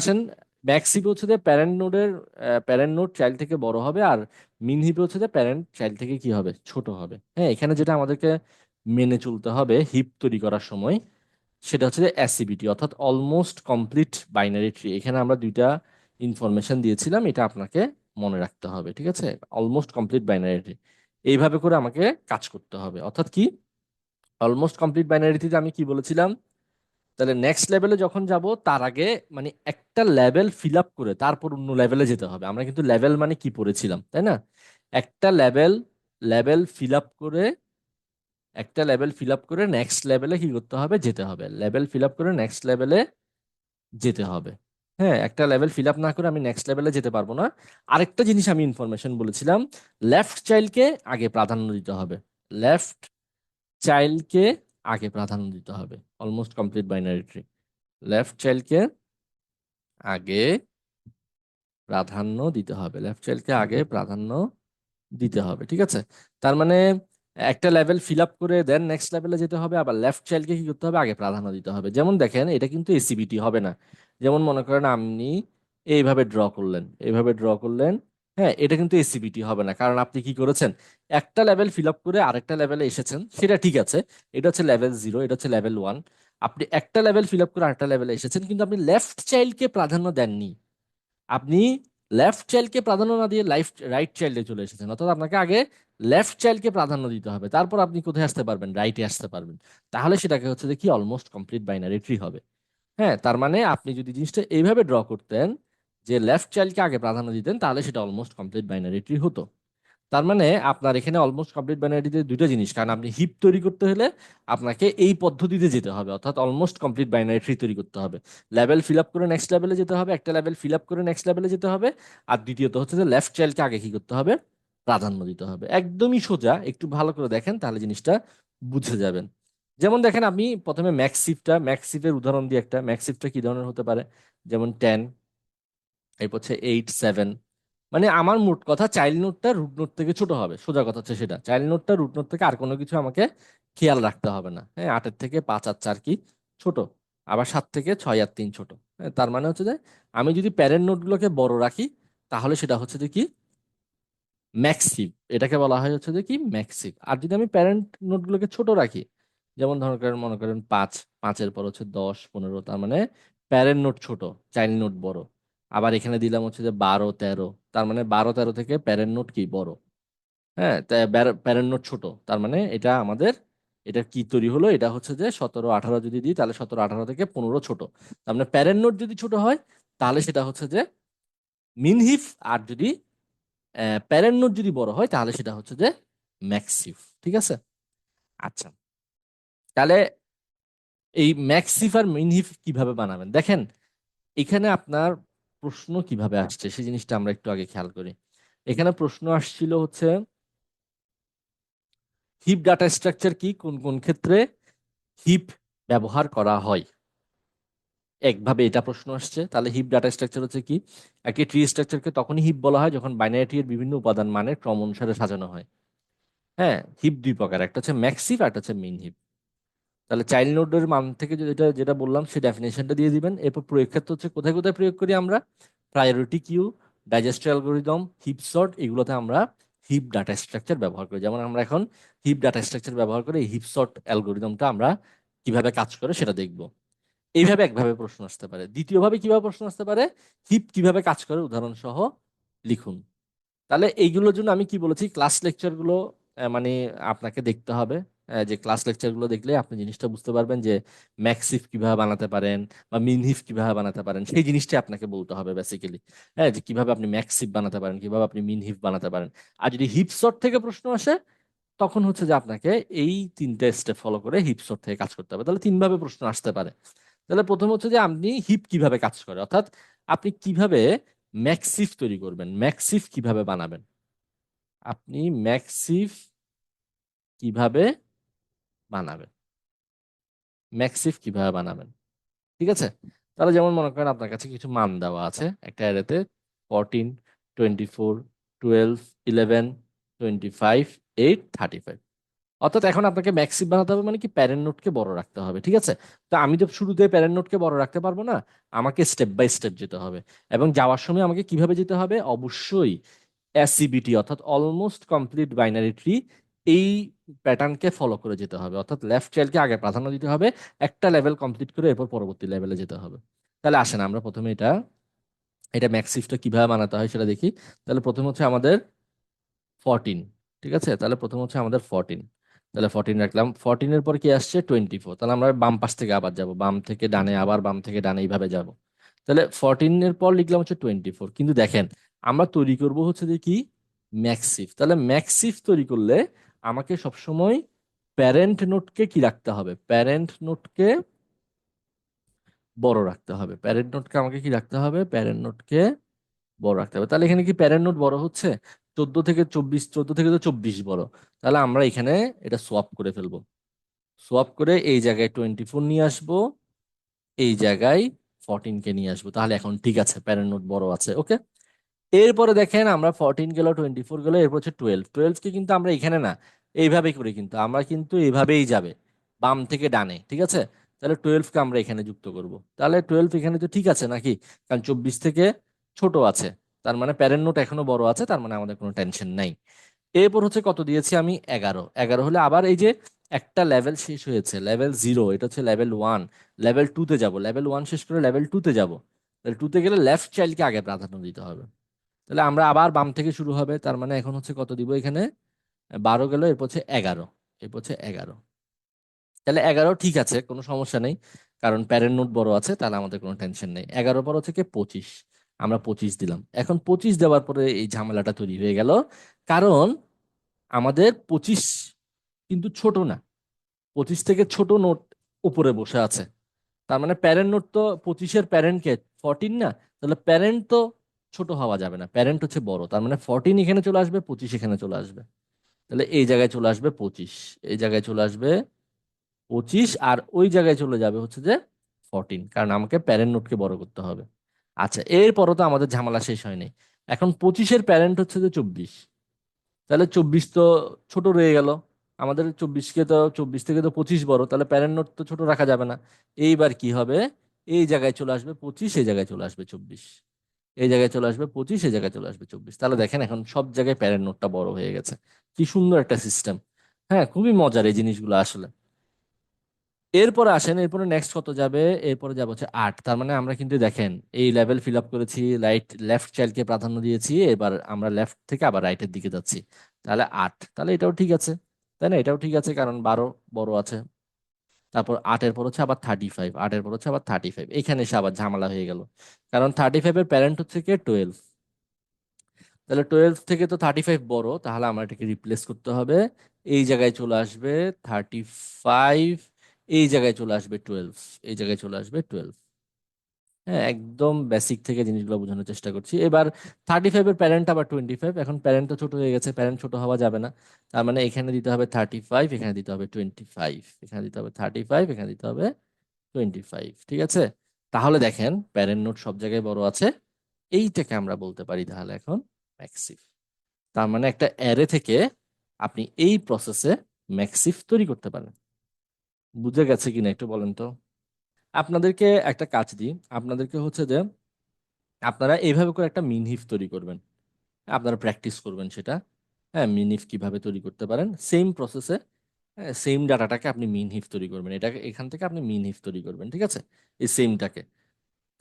আসেন max heap হচ্ছে যে প্যারেন্ট নোডের প্যারেন্ট নোড চাইল্ড থেকে বড় হবে আর মিন হিপ হচ্ছে যে প্যারেন্ট চাইল্ড থেকে কি হবে? ছোট হবে। হ্যাঁ এখানে যেটা আমাদেরকে মেনে চলতে হবে হিপ তৈরি করার সময়, সেটা হচ্ছে যে অ্যাসিবিটি অর্থাৎ অলমোস্ট কমপ্লিট বাইনারি ট্রি এখানে আমরা দুইটা ইনফরমেশন দিয়েছিলাম, এটা আপনাকে মনে রাখতে হবে, ঠিক আছে? অলমোস্ট কমপ্লিট বাইনারি ট্রি এইভাবে করে আমাকে কাজ করতে হবে। অর্থাৎ কি? অলমোস্ট কমপ্লিট বাইনারি ট্রিতে আমি কি বলেছিলাম? তাহলে নেক্সট লেভেলে যখন যাব, তার আগে মানে একটা লেভেল ফিল আপ করে তারপর অন্য লেভেলে যেতে হবে। আমরা কিন্তু লেভেল মানে কি পড়েছিলাম, তাই না? একটা লেভেল লেভেল ফিল আপ করে, একটা লেভেল ফিল আপ করে নেক্সট লেভেলে কি করতে হবে? যেতে হবে। লেভেল ফিল আপ করে নেক্সট লেভেলে যেতে হবে। হ্যাঁ একটা লেভেল ফিল আপ না করে আমি নেক্সট লেভেলে যেতে পারব না। আরেকটা জিনিস আমি ইনফরমেশন বলেছিলাম লেফট চাইল্ডকে আগে প্রাধান্য দিতে হবে। লেফট চাইল্ডকে আগে প্রাধান্য দিতে হবে। Almost complete binary tree left চাইল্ডকে আগে প্রাধান্য দিতে হবে। লেফট চাইল্ডকে আগে প্রাধান্য দিতে হবে ঠিক আছে? তার মানে একটা লেভেল ফিল আপ করে দেন নেক্সট লেভেলে যেতে হবে আবার লেফট চাইল্ডকে কি করতে হবে? আগে প্রাধান্য দিতে হবে। যেমন দেখেন এটা কিন্তু এসিবিটি হবে না। যেমন মনে করেন আপনি এইভাবে ড্র করলেন এইভাবে ড্র করলেন হ্যাঁ এটা কিন্তু এসিবিটি হবে না। কারণ আপনি কি করেছেন? একটা লেভেল ফিল আপ করে আরেকটা লেভেলে এসেছেন। সেটা ঠিক আছে। এটা হচ্ছে লেভেল জিরো এটা হচ্ছে লেভেল ওয়ান আপনি একটা লেভেল ফিল আপ করে আরেকটা লেভেলে এসেছেন, কিন্তু আপনি লেফট চাইল্ডকে প্রাধান্য দেননি। আপনি লেফট চাইল্ডকে প্রাধান্য না দিয়ে লাইফ রাইট চাইল্ডে চলে এসেছেন। অর্থাৎ আপনাকে আগে লেফট চাইল্ডকে প্রাধান্য দিতে হবে। তারপর আপনি কোথায় আসতে পারবেন? রাইটে আসতে পারবেন। তাহলে সেটাকে হচ্ছে কি? অলমোস্ট কমপ্লিট বাইনারি ট্রি হবে। হ্যাঁ তার মানে আপনি যদি জিনিসটা এইভাবে ড্র করতেন যে লেফট চাইল্ডকে আগে প্রাধান্য দিতেন, তাহলে সেটা অলমোস্ট কমপ্লিট বাইনারি ট্রি হতো। তার মানে আপনার এখানে অলমোস্ট কমপ্লিট বাইনারিতে দুইটা জিনিস, কারণ আপনি হিপ তৈরি করতে হলে আপনাকে এই পদ্ধতিতে যেতে হবে, অর্থাৎ অলমোস্ট কমপ্লিট বাইনারি ট্রি তৈরি করতে হবে। লেভেল ফিল আপ করে নেক্সট লেভেলে যেতে হবে, একটা লেভেল ফিল আপ করে নেক্সট লেভেলে যেতে হবে, আর দ্বিতীয়ত হচ্ছে যে লেফট চাইল্ডকে আগে কি করতে হবে? প্রাধান্য দিতে হবে। একদমই সোজা, একটু ভালো করে দেখেন, তাহলে জিনিসটা বুঝে যাবেন। যেমন দেখেন, আমি প্রথমে ম্যাক্সিফটা ম্যাক্সিফের উদাহরণ দিয়ে একটা ম্যাক্সিফটা কি ধরনের হতে পারে? যেমন টেন এরপর হচ্ছে এইট সেভেন মানে আমার মোট কথা চাইল্ড নোটটা রুট নোট থেকে ছোট হবে সোজা কথা হচ্ছে সেটা। চাইল্ড নোটটা রুট নোট থেকে আর কোনো কিছু আমাকে খেয়াল রাখতে হবে না। হ্যাঁ আটের থেকে পাঁচ আর চার কি? ছোট। আবার সাত থেকে ছয় আর তিন ছোট। হ্যাঁ, তার মানে হচ্ছে যে আমি যদি প্যারেন্ট নোটগুলোকে বড় রাখি তাহলে সেটা হচ্ছে যে কি? ম্যাক্সিভ এটাকে বলা হয় হচ্ছে যে কি? ম্যাক্সিভ আর যদি আমি প্যারেন্ট নোটগুলোকে ছোট রাখি যেমন ধরো করেন মনে করেন পাঁচ পাঁচের পর হচ্ছে দশ পনেরো তার মানে প্যারেন্ট নোট ছোট চাইল্ড নোট বড়। আবার এখানে দিলাম হচ্ছে যে বারো, তেরো। তার মানে বারো, তেরো থেকে প্যারেন্ট নোট কি? বড়। হ্যাঁ প্যারেন্ট নোট ছোট। তার মানে এটা আমাদের, এটা কি তৈরি হলো? এটা হচ্ছে যে সতেরো, আঠারো যদি দিই, তাহলে সতেরো, আঠারো থেকে পনেরো ছোট। তার মানে প্যারেন্ট নোট যদি ছোট হয়, তাহলে সেটা হচ্ছে যে মিনহিফ, আর যদি প্যারেন্ট নোট যদি বড় হয়, তাহলে সেটা হচ্ছে যে ম্যাক্সিফ। ঠিক আছে? আচ্ছা। তাহলে এই ম্যাক্সিফ আর মিনহিফ কীভাবে বানাবেন? দেখেন, এখানে আপনার প্রশ্ন কীভাবে আসছে সেই জিনিসটা আমরা একটু আগে খেয়াল করি। এখানে প্রশ্ন আসছিল হচ্ছে, হিপ ডাটা স্ট্রাকচার কি? কোন কোন ক্ষেত্রে হিপ ব্যবহার করা হয়? একভাবে এটা প্রশ্ন আসছে। তাহলে হিপ ডাটা স্ট্রাকচার হচ্ছে কি? একটি ট্রি স্ট্রাকচারকে তখনই হিপ বলা হয় যখন বাইনারি এর বিভিন্ন উপাদান মানের ক্রম অনুসারে সাজানো হয়। হ্যাঁ হিপ দুই প্রকার, একটা হচ্ছে ম্যাক্সিভ আর একটা হচ্ছে মিন হিপ। তাহলে চাইল্ড নোডের মান থেকে যেটা যেটা বললাম, সেই ডেফিনেশনটা দিয়ে দিবেন। এরপর প্রয়োগ ক্ষেত্র হচ্ছে কোথায় কোথায় প্রয়োগ করি আমরা? Priority queue Dijkstra algorithm heap sort এগুলোতে আমরা হিপ ডাটা স্ট্রাকচার ব্যবহার করি। যেমন আমরা এখন হিপ ডাটা স্ট্রাকচার ব্যবহার করে এই হিপ সর্ট অ্যালগোরিদমটা আমরা কীভাবে কাজ করে সেটা দেখব। এইভাবে একভাবে প্রশ্ন আসতে পারে। দ্বিতীয়ভাবে কীভাবে প্রশ্ন আসতে পারে? হিপ কীভাবে কাজ করে? উদাহরণ সহ লিখুন। তাহলে এইগুলোর জন্য আমি কি বলেছি? ক্লাস লেকচারগুলো মানে আপনাকে দেখতে হবে। যে ক্লাস লেকচারগুলো দেখলে আপনি জিনিসটা বুঝতে পারবেন যে ম্যাক্সিফ কীভাবে বানাতে পারেন বা মিনহিফ কীভাবে বানাতে পারেন, সেই জিনিসটা আপনাকে বলতে হবে বেসিক্যালি হ্যাঁ যে কীভাবে আপনি ম্যাক্সিফ বানাতে পারেন, কীভাবে আপনি মিনহিফ বানাতে পারেন। আর যদি হিপসট থেকে প্রশ্ন আসে, তখন হচ্ছে যে আপনাকে এই তিনটে স্টেপ ফলো করে হিপসট থেকে কাজ করতে হবে। তাহলে তিনভাবে প্রশ্ন আসতে পারে। তাহলে প্রথম হচ্ছে যে আপনি হিপ কীভাবে কাজ করে, অর্থাৎ আপনি কীভাবে ম্যাক্সিফ তৈরি করবেন ম্যাক্সিফ কীভাবে বানাবেন? আপনি ম্যাক্সিফ কীভাবে বানাবেন। ম্যাক্সিফ কীভাবে বানাবেন? ঠিক আছে? তাহলে যেমন মনে করেন আপনার কাছে কিছু মান দেওয়া আছে একটা অ্যারেতে fourteen twenty four twelve eleven twenty five eight thirty five অর্থাৎ এখন আপনাকে ম্যাক্সিভ বানাতে হবে মানে কি প্যারেন্ট নোটকে বড় রাখতে হবে, ঠিক আছে? তো আমি তো শুরুতে প্যারেন্ট নোটকে বড় রাখতে পারব না, আমাকে স্টেপ বাই স্টেপ যেতে হবে। এবং যাওয়ার সময় আমাকে কীভাবে যেতে হবে? অবশ্যই এসিবিটি অর্থাৎ অলমোস্ট কমপ্লিট বাইনারি ট্রি এই প্যাটার্নকে ফলো করে যেতে হবে। অর্থাৎ লেফট চাইল্ডকে আগে প্রাধান্য দিতে হবে, একটা লেভেল কমপ্লিট করে এরপর পরবর্তী লেভেলে যেতে হবে। তাহলে আসেন আমরা প্রথমে এটা এটা ম্যাক্সিফটা কীভাবে বানাতে হয় সেটা দেখি। তাহলে প্রথম হচ্ছে আমাদের ফরটিন ঠিক আছে? তাহলে প্রথম হচ্ছে আমাদের ফরটিন তাহলে ফরটিন রাখলাম। ফরটিনের পর কি আসছে? টোয়েন্টি ফোর তাহলে আমরা বাম পাশ থেকে আবার যাব। বাম থেকে ডানে আবার বাম থেকে ডানে এইভাবে যাব। তাহলে ফরটিনের পর লিখলাম হচ্ছে টোয়েন্টি ফোর কিন্তু দেখেন, আমরা তৈরি করব হচ্ছে কি? ম্যাক্সিফ তাহলে ম্যাক্সিফ তৈরি করলে আমাকে সবসময় প্যারেন্ট নোটকে কি রাখতে হবে? প্যারেন্ট নোটকে বড় রাখতে হবে। প্যারেন্ট নোটকে আমাকে কি রাখতে হবে? প্যারেন্ট নোটকে বড় রাখতে হবে। তাহলে এখানে কি প্যারেন্ট নোট বড় হচ্ছে? চোদ্দ থেকে চব্বিশ, চোদ্দ থেকে তো চব্বিশ বড়। তাহলে আমরা এখানে এটা সোয়াপ করে ফেলব। সোয়াপ করে এই জায়গায় টোয়েন্টি ফোর নিয়ে আসব। এই জায়গায় ফোরটিন কে নিয়ে আসব। তাহলে এখন ঠিক আছে প্যারেন্ট নোট বড় আছে ওকে এরপরে দেখেন আমরা ফোরটিন গেল টোয়েন্টি ফোর গেল, এরপর হচ্ছে টুয়েলভ টুয়েলভকে কিন্তু আমরা এখানে না, এইভাবেই করি কিন্তু, আমরা কিন্তু এইভাবেই যাবে, বাম থেকে ডানে, ঠিক আছে? তাহলে টুয়েলভকে আমরা এখানে যুক্ত করব। তাহলে টুয়েলভ এখানে তো ঠিক আছে নাকি? কারণ চব্বিশ থেকে ছোট আছে, তার মানে প্যারেন্ট নোট এখনও বড় আছে, তার মানে আমাদের কোনো টেনশন নাই। এরপর হচ্ছে কত দিয়েছি আমি? এগারো। এগারো হলে আবার এই যে একটা লেভেল শেষ হয়েছে লেভেল জিরো এটা হচ্ছে লেভেল ওয়ান লেভেল টুতে যাব লেভেল ওয়ান শেষ করে লেভেল টুতে যাব। তাহলে টুতে গেলে লেফট চাইল্ডকে আগে প্রাধান্য দিতে হবে। তাহলে আমরা আবার বাম থেকে শুরু হবে, তার মানে এখন হচ্ছে কত দিব এখানে? বারো গেল, এরপর হচ্ছে এগারো, এরপর হচ্ছে এগারো। তাহলে এগারো ঠিক আছে, কোনো সমস্যা নেই, কারণ প্যারেন্ট নোট বড় আছে, তাহলে আমাদের কোনো টেনশন নেই। এগারো পর থেকে পঁচিশ, আমরা পঁচিশ দিলাম। এখন পঁচিশ দেওয়ার পরে এই ঝামেলাটা তৈরি হয়ে গেল, কারণ আমাদের পঁচিশ কিন্তু ছোট না। পঁচিশ থেকে ছোট নোট উপরে বসে আছে। তার মানে প্যারেন্ট নোট তো পঁচিশের প্যারেন্ট কে ফরটিন না? তাহলে প্যারেন্ট তো ছোট হওয়া যাবে না। প্যারেন্ট হচ্ছে বড়, তার মানে ফরটিন এখানে চলে আসবে, পঁচিশ এখানে চলে আসবে। তাহলে এই জায়গায় চলে আসবে পঁচিশ, এই জায়গায় চলে আসবে পঁচিশ, আর ওই জায়গায় চলে যাবে হচ্ছে যে ফরটিন কারণ আমাকে প্যারেন্ট নোটকে বড় করতে হবে। আচ্ছা এরপরও তো আমাদের ঝামেলা শেষ হয়নি এখন পঁচিশের প্যারেন্ট হচ্ছে যে চব্বিশ। তাহলে চব্বিশ তো ছোট রয়ে গেল। আমাদের চব্বিশকে তো, চব্বিশ থেকে তো পঁচিশ বড়, তাহলে প্যারেন্ট নোট তো ছোট রাখা যাবে না। এইবার কি হবে? এই জায়গায় চলে আসবে পঁচিশ, এই জায়গায় চলে আসবে চব্বিশ। এই জায়গায় চলে আসবে, পঁচিশ এই জায়গায় চলে আসবে, চব্বিশ। তাহলে দেখেন এখন সব জায়গায় প্যারেন্ট নোটটা বড় হয়ে গেছে। কি সুন্দর একটা সিস্টেম হ্যাঁ খুবই মজার এই জিনিসগুলো আসলে। এরপরে আসেন, এরপরে নেক্সট কত যাবে? এরপরে যাবে হচ্ছে আট। তার মানে আমরা কিন্তু দেখেন, এই লেভেল ফিল আপ করেছি রাইট লেফট চাইল্ডকে প্রাধান্য দিয়েছি, এবার আমরা লেফট থেকে আবার রাইটের দিকে যাচ্ছি। তাহলে আট। তাহলে এটাও ঠিক আছে। তাই না? এটাও ঠিক আছে, কারণ বারো বড় আছে। তারপর আটের পর হচ্ছে আবার থার্টি ফাইভ আটের পর হচ্ছে আবার থার্টি ফাইভ এখানে এসে আবার ঝামেলা হয়ে গেল। কারণ থার্টি ফাইভের প্যারেন্ট হচ্ছে কি? টুয়েলভ তাহলে টুয়েলভ থেকে তো থার্টি ফাইভ বড়, তাহলে আমার এটাকে রিপ্লেস করতে হবে। এই জায়গায় চলে আসবে থার্টি ফাইভ এই জায়গায় চলে আসবে টুয়েলভ এই জায়গায় চলে আসবে টুয়েলভ হ্যাঁ একদম বেসিক থেকে জিনিসগুলো বোঝানোর চেষ্টা করছি। এবার থার্টি ফাইভের প্যারেন্ট আবার টোয়েন্টি ফাইভ এখন প্যারেন্ট তো ছোট হয়ে গেছে প্যারেন্ট ছোট হওয়া যাবে না। তার মানে এখানে দিতে হবে থার্টি ফাইভ এখানে দিতে হবে টোয়েন্টি ফাইভ এখানে দিতে হবে থার্টি ফাইভ এখানে দিতে হবে টোয়েন্টি ফাইভ ঠিক আছে? তাহলে দেখেন প্যারেন্ট নোট সব জায়গায় বড় আছে। এইটাকে আমরা বলতে পারি তাহলে এখন ম্যাক্সিফ তার মানে একটা অ্যারে থেকে আপনি এই প্রসেসে ম্যাক্সিফ তৈরি করতে পারেন। বুঝে গেছে কিনা একটু বলেন তো? আপনাদেরকে একটা কাজ দিই। আপনাদেরকে হচ্ছে যে, আপনারা এইভাবে করে একটা মিনহিফ তৈরি করবেন। আপনারা প্র্যাকটিস করবেন সেটা। হ্যাঁ মিনহিফ কীভাবে তৈরি করতে পারেন? সেম প্রসেসে সেম ডাটাটাকে আপনি মিনহিফ তৈরি করবেন। এটাকে এখান থেকে আপনি মিনহিফ তৈরি করবেন, ঠিক আছে? এই সেমটাকে।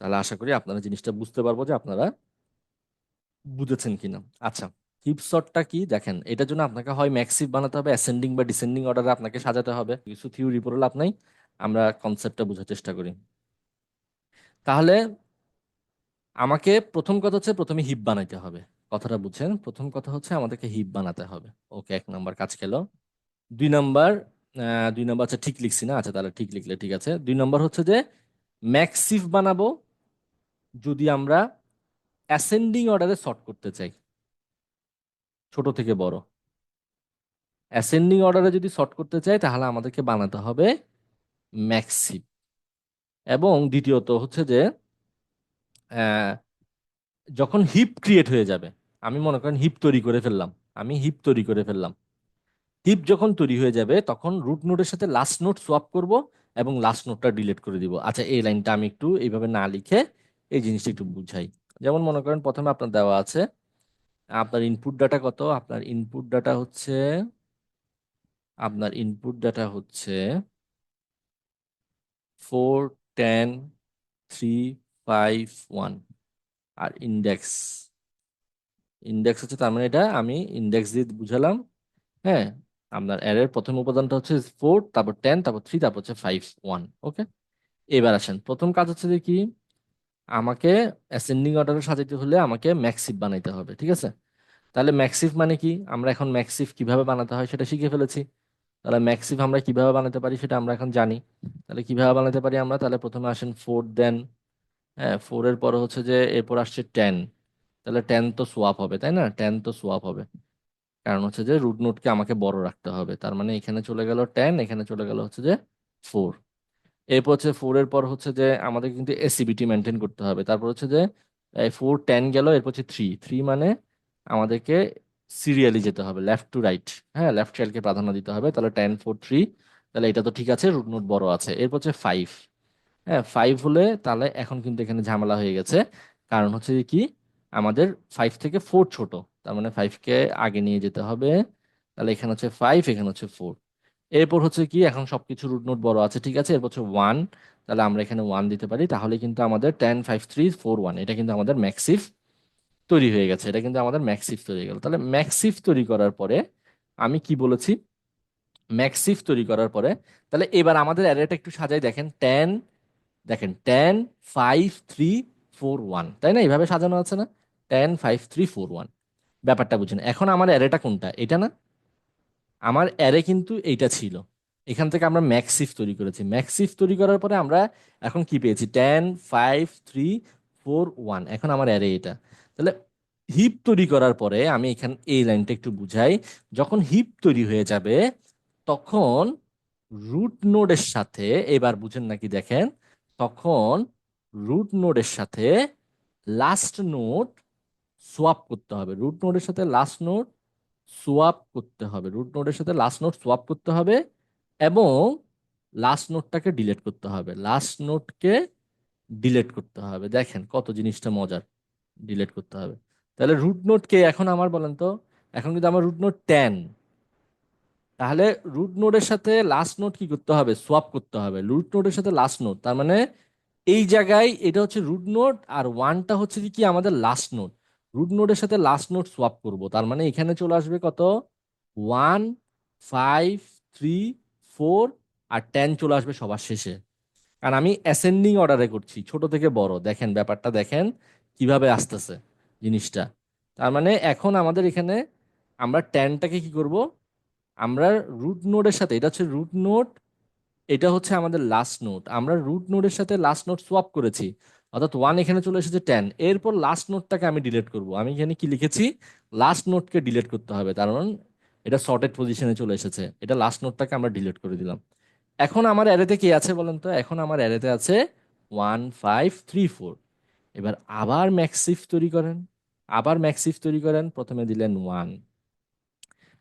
তাহলে আশা করি আপনারা জিনিসটা বুঝতে পারব যে আপনারা বুঝেছেন কিনা। আচ্ছা হিপ সর্টটা কি? দেখেন, এটার জন্য আপনাকে হয় ম্যাক্সিভ বানাতে হবে, অ্যাসেন্ডিং বা ডিসেন্ডিং অর্ডারে আপনাকে সাজাতে হবে। কিছু থিওরি পড়লে নাই। আমরা কনসেপ্টটা বোঝার চেষ্টা করি। তাহলে আমাকে প্রথম কথা হচ্ছে প্রথমে হিপ বানাইতে হবে। কথাটা বুঝছেন? প্রথম কথা হচ্ছে আমাদেরকে হিপ বানাতে হবে। ওকে, এক নাম্বার কাজ খেলো। দুই নাম্বার দুই নাম্বার আচ্ছা ঠিক লিখছি না? আচ্ছা তাহলে ঠিক লিখলে ঠিক আছে। দুই নাম্বার হচ্ছে যে ম্যাক্সিভ বানাবো যদি আমরা অ্যাসেন্ডিং অর্ডারে সর্ট করতে চাই। ছোট থেকে বড়। অ্যাসেন্ডিং অর্ডারে যদি সর্ট করতে চাই তাহলে আমাদেরকে বানাতে হবে ম্যাক্সিভ এবং দ্বিতীয়ত হচ্ছে যে যখন হিপ ক্রিয়েট হয়ে যাবে, আমি মনে করেন হিপ তৈরি করে ফেললাম, আমি হিপ তৈরি করে ফেললাম। হিপ যখন তৈরি হয়ে যাবে, তখন রুট নোটের সাথে লাস্ট নোট সোয়াপ করব এবং লাস্ট নোটটা ডিলিট করে দিব। আচ্ছা এই লাইনটা আমি একটু এইভাবে না লিখে এই জিনিসটা একটু বুঝাই। যেমন মনে করেন প্রথমে আপনার দেওয়া আছে, আপনার ইনপুট ডাটা কত? আপনার ইনপুট ডাটা হচ্ছে, আপনার ইনপুট ডাটা হচ্ছে four ten three five one আর ইন্ডেক্স ইন্ডেক্স হচ্ছে তার মানে এটা আমি ইন্ডেক্স দিয়ে বুঝালাম হ্যাঁ? আপনার অ্যারের প্রথম উপাদানটা হচ্ছে ফোর তারপর টেন তারপর থ্রি তারপর হচ্ছে ফাইভ ওয়ান ওকে এবার আসেন, প্রথম কাজ হচ্ছে যে কি? আমাকে অ্যাসেন্ডিং অর্ডারে সাজাইতে হলে আমাকে ম্যাক্সিভ বানাইতে হবে, ঠিক আছে? তাহলে ম্যাক্সিভ মানে কি? আমরা এখন ম্যাক্সিভ কীভাবে বানাতে হয় সেটা শিখে ফেলেছি। তাহলে ম্যাক্সিভ আমরা কীভাবে বানাতে পারি সেটা আমরা এখন জানি। তাহলে কীভাবে বানাতে পারি আমরা? তাহলে প্রথমে আসেন ফোর দেন হ্যাঁ ফোর এর পরে হচ্ছে যে এরপর আসছে টেন তাহলে টেন তো সোয়াপ হবে, তাই না? টেন তো সোয়াপ হবে। কারণ হচ্ছে যে রুট নোটকে আমাকে বড় রাখতে হবে। তার মানে এখানে চলে গেল টেন এখানে চলে গেল হচ্ছে যে ফোর এরপর হচ্ছে ফোর এর পর হচ্ছে যে আমাদের কিন্তু এসিবিটি মেনটেন করতে হবে। তারপর হচ্ছে যে ফোর টেন গেল, এরপর হচ্ছে থ্রি থ্রি মানে আমাদেরকে সিরিয়ালি যেতে হবে লেফট টু রাইট হ্যাঁ? লেফট চাইল্ডকে প্রাধান্য দিতে হবে, তাহলে টেন ফোর থ্রি তাহলে এটা তো ঠিক আছে রুট নোট বড় আছে। এরপর হচ্ছে ফাইভ হ্যাঁ? ফাইভ হলে তাহলে এখন কিন্তু এখানে ঝামেলা হয়ে গেছে। কারণ হচ্ছে কি? আমাদের ফাইভ থেকে ফোর ছোট, তার মানে ফাইভকে আগে নিয়ে যেতে হবে, তাহলে এখানে হচ্ছে ফাইভ এখানে হচ্ছে ফোর এরপর হচ্ছে কি? এখন সবকিছু রুট নোট বড় আছে, ঠিক আছে? এরপর হচ্ছে ওয়ান তাহলে আমরা এখানে ওয়ান দিতে পারি, তাহলে কিন্তু আমাদের ten five three four one এটা কিন্তু আমাদের ম্যাক্সিফ তৈরি হয়ে গেছে। এটা কিন্তু আমাদের ম্যাক্সিফ তৈরি গেল। তাহলে ম্যাক্সিফ তৈরি করার পরে আমি কি বলেছি? ম্যাক্সিফ তৈরি করার পরে তাহলে এবার আমাদের অ্যারেটা একটু সাজাই। দেখেন টেন দেখেন ten five three four one তাই না? এইভাবে সাজানো আছে না? Ten five three four one ব্যাপারটা বুঝুন। এখন আমার অ্যারেটা কোনটা? এটা না? আমার অ্যারে কিন্তু এইটা ছিল। এখান থেকে আমরা ম্যাক্সিফ তৈরি করেছি। ম্যাক্সিফ তৈরি করার পরে আমরা এখন কি পেয়েছি? Ten five three four one এখন আমার অ্যারে এটা। তাহলে হিপ তৈরি করার পরে আমি এখানে, এই লাইনটা একটু বুঝাই। যখন হিপ তৈরি হয়ে যাবে, তখন রুট নোডের সাথে, এবার বুঝেন নাকি দেখেন, তখন রুট নোডের সাথে লাস্ট নোড সোয়াপ করতে হবে। রুট নোডের সাথে লাস্ট নোড সোয়াপ করতে হবে। রুট নোডের সাথে লাস্ট নোড সোয়াপ করতে হবে এবং লাস্ট নোটটাকে ডিলেট করতে হবে। লাস্ট নোটকে ডিলেট করতে হবে। দেখেন কত জিনিসটা মজার। ডিলিট করতে হবে। তাহলে রুট নোডকে এখন আমার বলেন তো, এখন কিন্তু আমার রুট নোট টেন তাহলে রুট নোডের সাথে লাস্ট নোট কি করতে হবে? সোয়াপ করতে হবে। রুট নোডের সাথে লাস্ট নোট তার মানে এই জায়গায় এটা হচ্ছে রুট নোট আর ওয়ানটা হচ্ছে কি আমাদের লাস্ট নোট রুট নোডের সাথে লাস্ট নোট সোয়াপ করব, তার মানে এখানে চলে আসবে কত? ওয়ান ফাইভ থ্রি ফোর আর টেন চলে আসবে সবার শেষে। কারণ আমি অ্যাসেন্ডিং অর্ডারে করছি, ছোট থেকে বড়। দেখেন, ব্যাপারটা দেখেন। কীভাবে আসতেছে জিনিসটা। তার মানে এখন আমাদের এখানে আমরা ট্যানটাকে কি করব? আমরা রুট নোডের সাথে, এটা হচ্ছে রুট নোড এটা হচ্ছে আমাদের লাস্ট নোট আমরা রুট নোডের সাথে লাস্ট নোট সোয়াপ করেছি, অর্থাৎ ওয়ান এখানে চলে এসেছে টেন এরপর লাস্ট নোটটাকে আমি ডিলিট করব। আমি এখানে কি লিখেছি? লাস্ট নোটকে ডিলিট করতে হবে, কারণ এটা শর্টেড পজিশনে চলে এসেছে। এটা লাস্ট নোটটাকে আমরা ডিলিট করে দিলাম। এখন আমার অ্যারেতে কি আছে বলেন তো? এখন আমার অ্যারেতে আছে ওয়ান ফাইভ থ্রি ফোর এবার আবার ম্যাক্সিফ তৈরি করেন, আবার ম্যাক্সিফ তৈরি করেন, প্রথমে দিলেন ওয়ান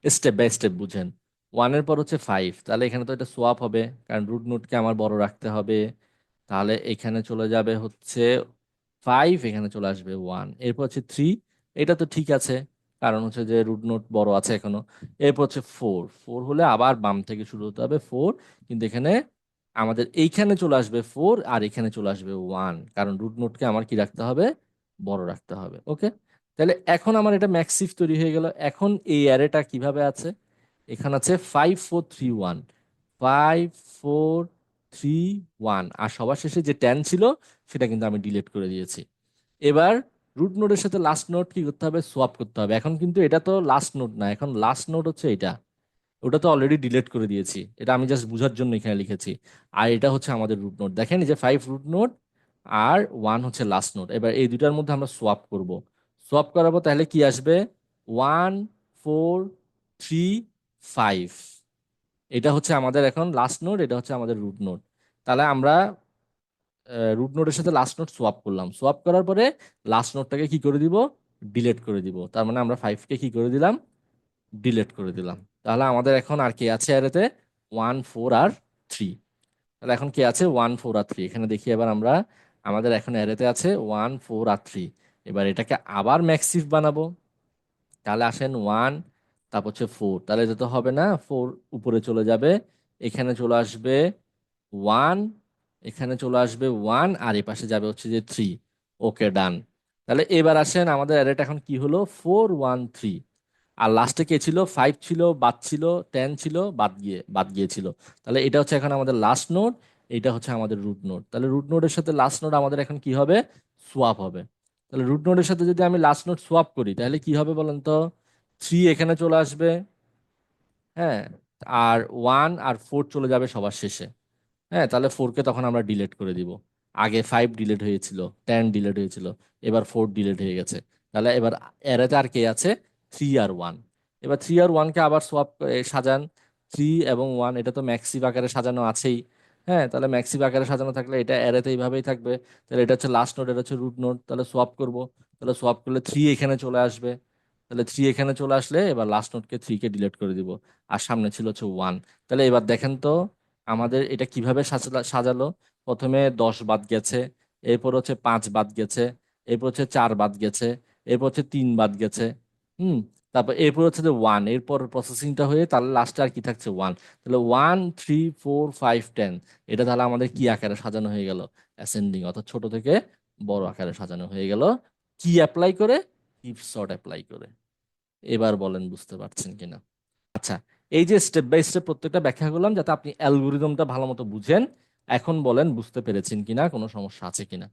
স্টেপ বাই স্টেপ বুঝেন। ওয়ানের পর হচ্ছে ফাইভ তাহলে এখানে তো এটা সোয়াপ হবে, কারণ রুট নোটকে আমার বড় রাখতে হবে। তাহলে এখানে চলে যাবে হচ্ছে ফাইভ এখানে চলে আসবে ওয়ান এরপর হচ্ছে থ্রি এটা তো ঠিক আছে, কারণ হচ্ছে যে রুট নোট বড় আছে এখনও। এরপর হচ্ছে ফোর ফোর হলে আবার বাম থেকে শুরু হতে হবে ফোর কিন্তু এখানে আমাদের এইখানে চলে আসবে ফোর আর এখানে চলে আসবে ওয়ান কারণ রুট নোটকে আমার কি রাখতে হবে? বড় রাখতে হবে ওকে তাহলে এখন আমার এটা ম্যাক্সিফ তৈরি হয়ে গেল। এখন এই অ্যারেটা কীভাবে আছে? এখানে আছে five four three one five four three one আর সবার শেষে যে টেন ছিল, সেটা কিন্তু আমি ডিলিট করে দিয়েছি। এবার রুট নোডের সাথে লাস্ট নোট কি করতে হবে? সোয়াপ করতে হবে। এখন কিন্তু এটা তো লাস্ট নোট না, এখন লাস্ট নোট হচ্ছে এটা। ওটা তো অলরেডি ডিলেট করে দিয়েছি। এটা আমি জাস্ট বোঝার জন্য এখানে লিখেছি। আর এটা হচ্ছে আমাদের রুট নোট দেখেন যে ফাইভ রুট নোট আর ওয়ান হচ্ছে লাস্ট নোট এবার এই দুটার মধ্যে আমরা সোয়াপ করব। সোয়াপ করাবো তাহলে কি আসবে? ওয়ান ফোর থ্রি ফাইভ এটা হচ্ছে আমাদের এখন লাস্ট নোট এটা হচ্ছে আমাদের রুট নোট তাহলে আমরা রুট নোটের সাথে লাস্ট নোট সোয়াপ করলাম। সোয়াপ করার পরে লাস্ট নোটটাকে কি করে দিব? ডিলেট করে দিব। তার মানে আমরা ফাইভকে কি করে দিলাম? ডিলেট করে দিলাম। তাহলে আমাদের এখন আর কে আছে অ্যারেতে ওয়ান ফোর আর থ্রি তাহলে এখন কে আছে? ওয়ান ফোর আর থ্রি এখানে দেখি এবার আমরা, আমাদের এখন অ্যারেতে আছে ওয়ান ফোর আর থ্রি এবার এটাকে আবার ম্যাক্সিফ বানাবো। তাহলে আসেন ওয়ান তারপর হচ্ছে ফোর তাহলে এটা তো হবে না? ফোর উপরে চলে যাবে। এখানে চলে আসবে ওয়ান এখানে চলে আসবে ওয়ান আর এই পাশে যাবে হচ্ছে যে থ্রি ওকে ডান তাহলে এবার আসেন, আমাদের অ্যারেটা এখন কি হলো? ফোর ওয়ান থ্রি আর লাস্টে কে ছিল? ফাইভ ছিল, বাদ ছিল টেন ছিল, বাদ গিয়ে, বাদ গিয়েছিল। তাহলে এটা হচ্ছে এখন আমাদের লাস্ট নোড এটা হচ্ছে আমাদের রুট নোড তাহলে রুট নোডের সাথে লাস্ট নোড আমাদের এখন কি হবে? সোয়াপ হবে। তাহলে রুট নোডের সাথে যদি আমি লাস্ট নোড সোয়াপ করি, তাহলে কি হবে বলেন তো? থ্রি এখানে চলে আসবে হ্যাঁ? আর ওয়ান আর ফোর চলে যাবে সবার শেষে। হ্যাঁ তাহলে ফোরকে তখন আমরা ডিলেট করে দিব। আগে ফাইভ ডিলেট হয়েছিল টেন ডিলেট হয়েছিল, এবার ফোর ডিলেট হয়ে গেছে। তাহলে এবার অ্যারেতে আর কে আছে? থ্রি আর ওয়ান এবার থ্রি আর ওয়ানকে আবার সোয়াপ সাজান। থ্রি এবং ওয়ান এটা তো ম্যাক্সিভ আকারে সাজানো আছেই। হ্যাঁ তাহলে ম্যাক্সিভ আকারে সাজানো থাকলে এটা অ্যারেতে এইভাবেই থাকবে। তাহলে এটা হচ্ছে লাস্ট নোট এটা হচ্ছে রুট নোট তাহলে সোয়াপ করব। তাহলে সোয়াপ করলে থ্রি এখানে চলে আসবে। তাহলে থ্রি এখানে চলে আসলে এবার লাস্ট নোটকে থ্রিকে ডিলিট করে দিব। আর সামনে ছিল হচ্ছে ওয়ান তাহলে এবার দেখেন তো, আমাদের এটা কীভাবে সাজালো? প্রথমে দশ বাদ গেছে, এরপর হচ্ছে পাঁচ বাদ গেছে, এরপর হচ্ছে চার বাদ গেছে, এরপর হচ্ছে তিন বাদ গেছে। হুম, তারপর এরপর হচ্ছে যে ওয়ান এরপর প্রসেসিংটা হয়ে তাহলে লাস্টে আর কি থাকছে ওয়ান তাহলে one three four five ten এটা তাহলে আমাদের কি আকারে সাজানো হয়ে গেল? অ্যাসেন্ডিং অর্থাৎ ছোট থেকে বড় আকারে সাজানো হয়ে গেল। কি অ্যাপ্লাই করে? ইফ শর্ট অ্যাপ্লাই করে। এবার বলেন বুঝতে পারছেন কিনা? আচ্ছা এই যে স্টেপ বাই স্টেপ প্রত্যেকটা ব্যাখ্যা করলাম যাতে আপনি অ্যালগোরিদমটা ভালো মতো বুঝেন। এখন বলেন বুঝতে পেরেছেন কিনা, কোনো সমস্যা আছে কিনা?